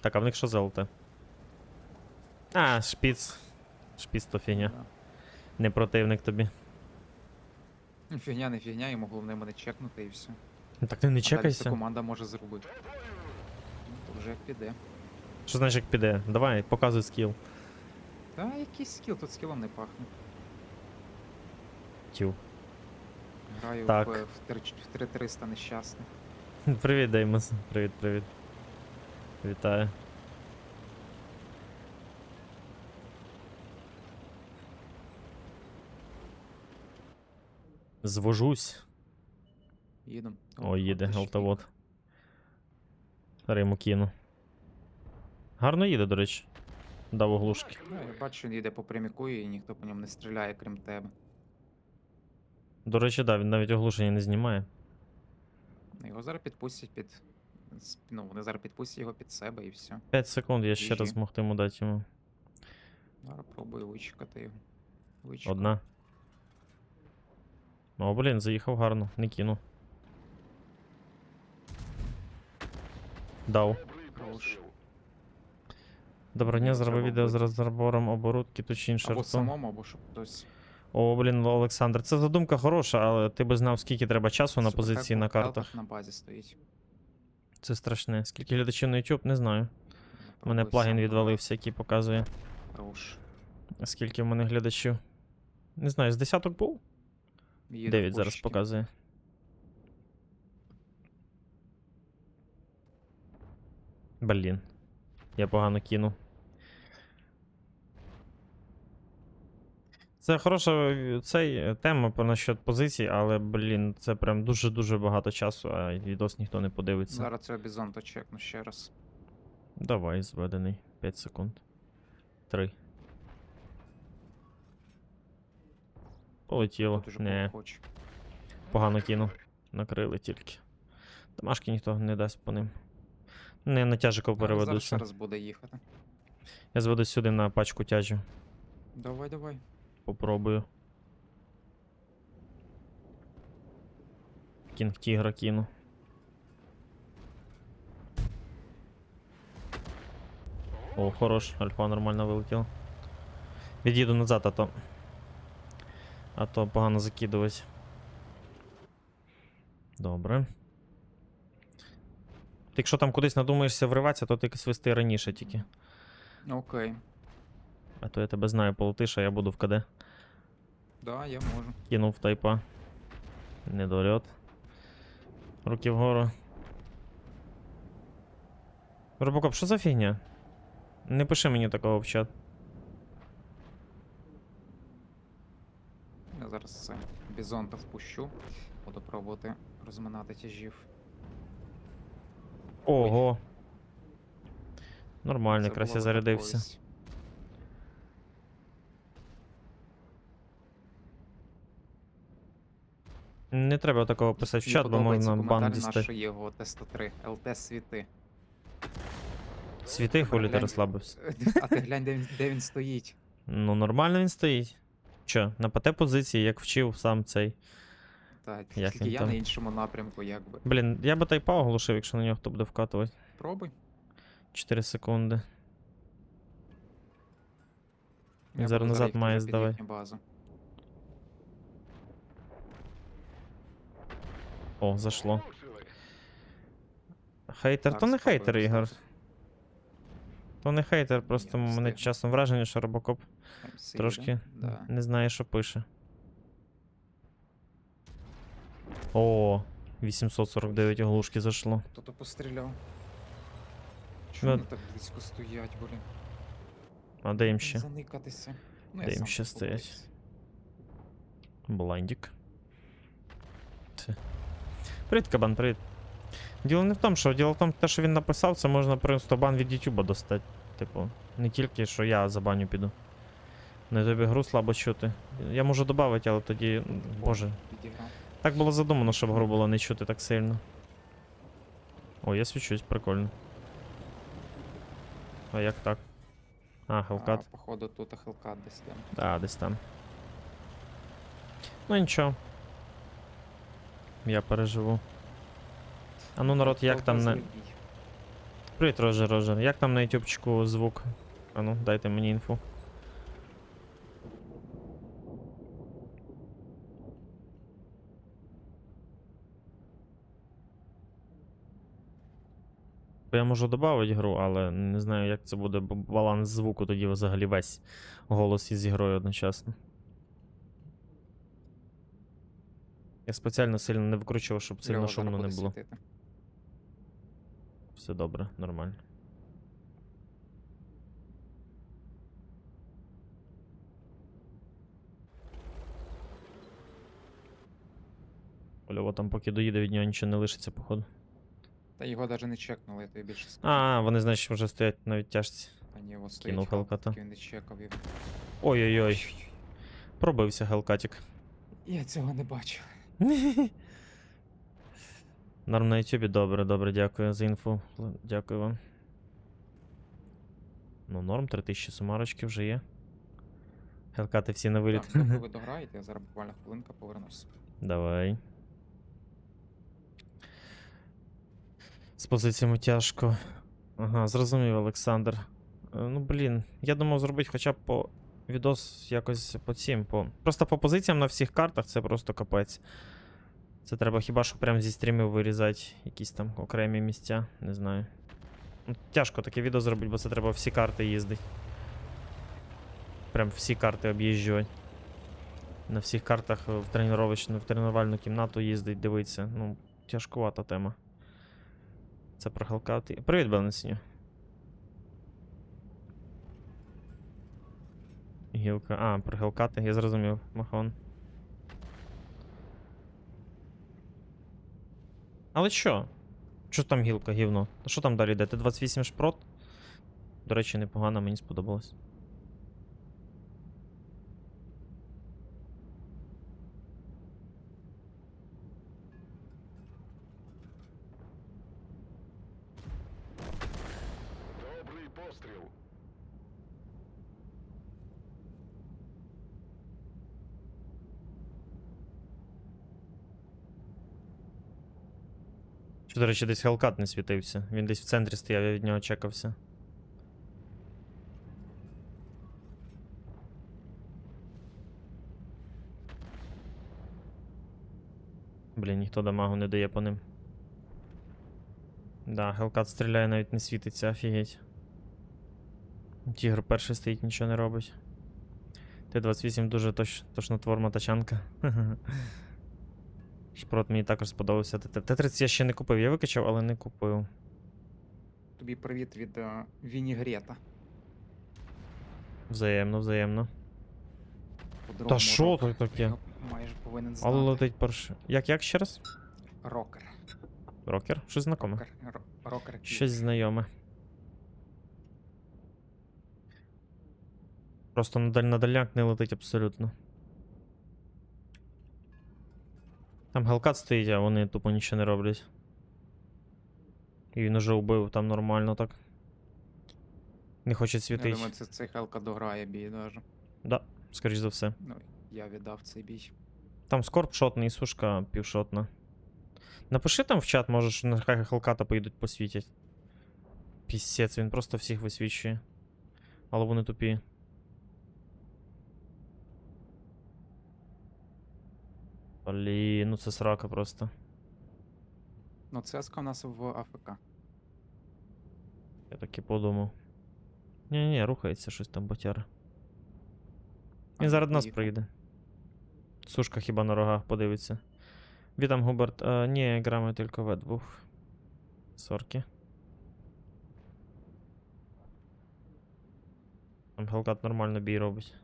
Так, а в них що золоте? А, шпіц. Шпіц то фігня. Не противник тобі. Ну, Фігня, не фігня, йому головне мене чекнути і все. Ну, Так ти не А далі чекайся. команда може зробити. Ну, то вже як піде. Що значить як піде? Давай, показуй скіл. Та якийсь скіл, тут скілом не пахне. Тю. Граю Так. в, в, 3 в 3300 нещасний. Привіт, Деймос. Привіт, привіт. Вітаю. Звожусь. Їду. О, їде, ж. Риму кину. Гарно їде, до речі. Дав оглушки. Да, я бачу, він їде по пряміку і ніхто по ньому не стріляє, крім тебе. До речі, да, він навіть оглушення не знімає. Його зараз підпустять під. Ну, вони зараз підпустять його під себе і все. 5 секунд, я ще раз GG. могтиму дати йому. Зараз пробую вичекати його. Вичекав. Одна. О, блін, заїхав гарно, не кину. Дав. Хорош. Доброго дня, Ні, зроби треба відео з вбити. розбором оборудки, точніше Або ртом. самому, або щоб хтось. О, блін, Олександр, це задумка хороша, але ти би знав, скільки треба часу на позиції на картах. На базі стоїть. Це страшне. Скільки глядачів на YouTube, не знаю. У мене плагін відвалився, який показує. Скільки в мене глядачів. Не знаю, з десяток був? Їде 9 зараз показує. Блін. Я погано кинув. Це хороша е, цей, е, тема насчет позицій, але, блін, це прям дуже-дуже багато часу, а відос ніхто не подивиться. Зараз цього бізонта чекну ще раз. Давай, зведений. 5 секунд. 3. Полетіло. Не, хочу. погано кинув. Накрили тільки. Домашки ніхто не дасть по ним. Не на Зараз ще переведуся. раз буде їхати. Я зведу сюди на пачку тяжів. Давай, давай. Попробую. Кінг тігра кину. О, хорош, альфа нормально вилетіла. Від'їду назад, а то. А то погано закидувати. Добре. Ти якщо там кудись надумаєшся вриватися, то ти свисти раніше тільки. Окей. А то я тебе знаю, полетиш, а я буду в КД. Да, я можу. Кинув тайпа. Недольот. Руки вгору. Робокоп, що за фігня? Не пиши мені такого в чат. Я зараз це бізонта впущу. Буду пробувати розминати тяжів. Ого. Нормально, якраз я зарядився. Не треба такого писати в чат, бо можна бан дістати. нашої його Т-103. ЛТ світи. Світи хулі ти розслабився. А ти глянь, де він, де він стоїть. Ну, нормально він стоїть. Чо, на ПТ позиції, як вчив сам цей. Так, Як тільки він я там? на іншому напрямку, якби. Блін, я би тайпа оглушив, якщо на нього хто буде вкатувати. Пробуй. 4 секунди. Я Зараз буду назад їхати має під здавай. їхню базу. О, зашло. Хейтер, то не хейтер, Ігор. То не хейтер, просто не мене часом враження, що Робокоп трошки Да? не знає, що пише. О, 849 оглушки зашло. Хто-то постріляв. Ну, Чому вони так близько стоять, блін? А де їм ще? Заникатися. Ну, Де їм ще стоять? Блайндік. Це. Привіт, кабан, привіт. Діло не в тому, що діло в тому, те, що він написав, це можна просто бан від Ютуба достати. Типу, не тільки, що я за баню піду. Не тобі гру слабо чути. Я можу додати, але тоді. Боже. Так було задумано, щоб гру було не чути так сильно. О, я свічусь, прикольно. А як так? А, хелкат. А, походу тут хелкат десь там. Да, десь там. Ну нічого. Я переживу. А ну, народ, як там на. Привіт, Рожер, Рожер. Як там на ютубчику звук? А ну, дайте мені інфу. Бо Я можу додати гру, але не знаю, як це буде баланс звуку, тоді взагалі весь голос із грою одночасно. Я спеціально сильно не викручував, щоб сильно Льова шумно не було. світити. Все добре, нормально. Ольово там поки доїде, від нього нічого не лишиться, походу. Та його навіть не чекнули, я тобі більше скажу. А, вони, значить, вже стоять на відтяжці. Та ні, його стоїть Кинув хелкат, Хелката. він не чекав його. Ой-ой-ой. Пробився Хелкатік. Я цього не бачив. Норм на ютубі, добре, добре, дякую за інфу. Дякую вам. Ну, норм, 3000 сумарочки вже є. Хелкати всі на виліт. Так, ви дограєте, я зараз буквально хвилинка повернусь. Давай. З позиціями тяжко. Ага, зрозумів, Олександр. Е, Ну, блін, я думав зробити хоча б по відос якось по цим. По... Просто по позиціям на всіх картах це просто капець. Це треба хіба що прям зі стрімів вирізати якісь там окремі місця, не знаю. Ну, Тяжко таке відео зробити, бо це треба всі карти їздити. Прям всі карти об'їжджувати. На всіх картах в тренувальну, в тренувальну кімнату їздить, дивиться. Ну, тяжкувата тема. Це про Хелкати. Привіт, Белнесіню. Гілка. А, про гілкати, я зрозумів, Махон. Але що? Що там гілка, гівно? Що там далі йде? Т-28 шпрот? До речі, непогано, мені сподобалось. Добрий постріл. Що, до речі, десь Хелкат не світився. Він десь в центрі стояв, я від нього чекався. Блін, ніхто дамагу не дає по ним. Да, Хелкат стріляє, навіть не світиться, офігеть. Тігр перший стоїть, нічого не робить. Т-28 дуже точ, тошнотворна тачанка. Шпрот мені також сподобався. Т- Т-30 я ще не купив. Я викачав, але не купив. Тобі привіт від е, Вінігрета. Взаємно, взаємно. По другому що тут таке? Його Майже повинен знати. Але летить перше. Як, як ще раз? Рокер. Рокер? Щось знакоме. Рокер. Ро- Рокер. Щось знайоме. Просто на, даль... на дальняк не летить абсолютно. Там Хелкат стоїть, а вони тупо нічого не роблять. І він уже вбив там нормально так. Не хоче Я думаю, це цей Хелка дограє бій даже. Да, скоріш за все. Ну, я віддав цей бій. Там скорб шотний і сушка півшотна. Напиши там в чат, може, що нехай Хелката поїдуть посвітять. Пісець, він просто всіх висвічує. Але вони тупі. Блін, ну це срака просто. Ну, ЦСКА у нас в АФК. Я так і подумав. Ні, ні, рухається щось там ботяра. Він зараз до нас прийде. Сушка хіба на рогах подивиться. Вітам, Губерт. А, ні, грами тільки в двох. Сорки. Там Хелкат нормально бій робить.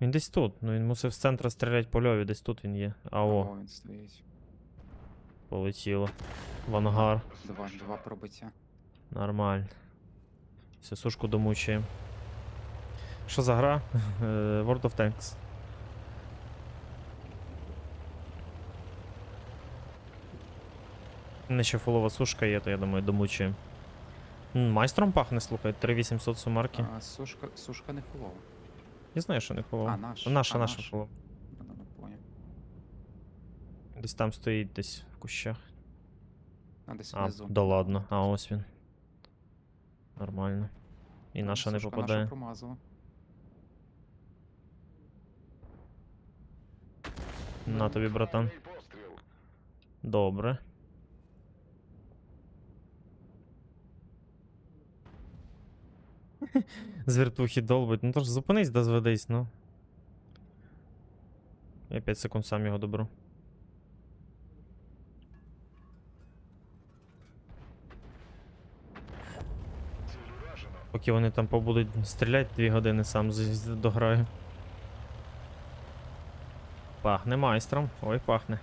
Він десь тут. Ну він мусив з центра стріляти по льові, десь тут він є. А о, він стоїть. полетіло. В ангар. Два, два пробиття. Нормально. Все, сушку домучуємо. Що за гра? Е, World of Tanks. Не ще фулова сушка є, то я думаю, домучуємо. М, Майстром пахне, слухай, 3800 сумарки. А, сушка, сушка не фулова. Я знаю, що не фулова. А, наш. Наша, а, наша наш. Ну, ну, ну, поняв. Десь там стоїть, десь в кущах. А десь А, внизу. да ладно. А, ось він. Нормально. І наша не Сушка попадає. Наша промазала. На тобі, братан. Добре. З вертухи долбить. Ну то ж зупинись да зведись, ну. Я 5 секунд сам його доберу. Поки вони там побудуть стріляти 2 години сам дограю. Пахне майстром. Ой, пахне.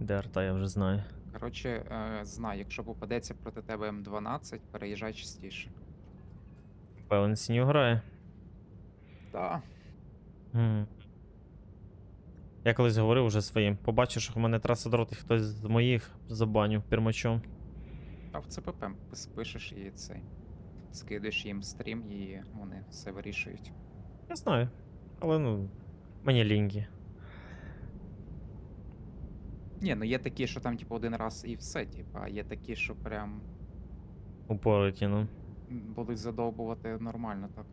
Де арта, я вже знаю. Коротше, е, знай, якщо попадеться проти тебе М12, переїжджай частіше. Певен синю грає. Так. Мгм. Я колись говорив уже своїм. Побачив, що в мене траса дроти хтось з моїх забаню пермачом. А в ЦПП пис- пишеш і цей. Скидуєш їм стрім, і вони все вирішують. Я знаю. Але ну. Мені ліньки. Ні, ну є такі, що там, типу, один раз і все, типу, а є такі, що прям Упороті, ну. будуть задовбувати нормально так.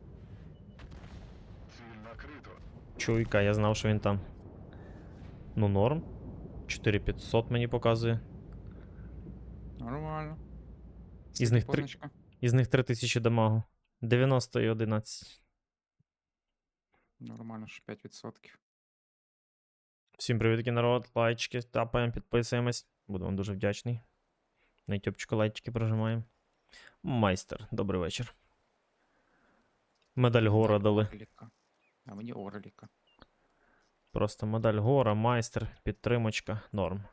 Ціль накрито. Чуйка, я знав, що він там. Ну, норм. 4500 мені показує. Нормально. Із них три- позначка? Із них 3000 дамагу. 90 і 11. Нормально, що 5%. Всім привітки, народ. Лайчики, тапаємо, підписуємось. Буду вам дуже вдячний. На ютубчику лайчики прожимаємо. Майстер, добрий вечір. Медаль гора дали. А мені Орліка. Просто медаль гора, майстер, підтримочка, норм.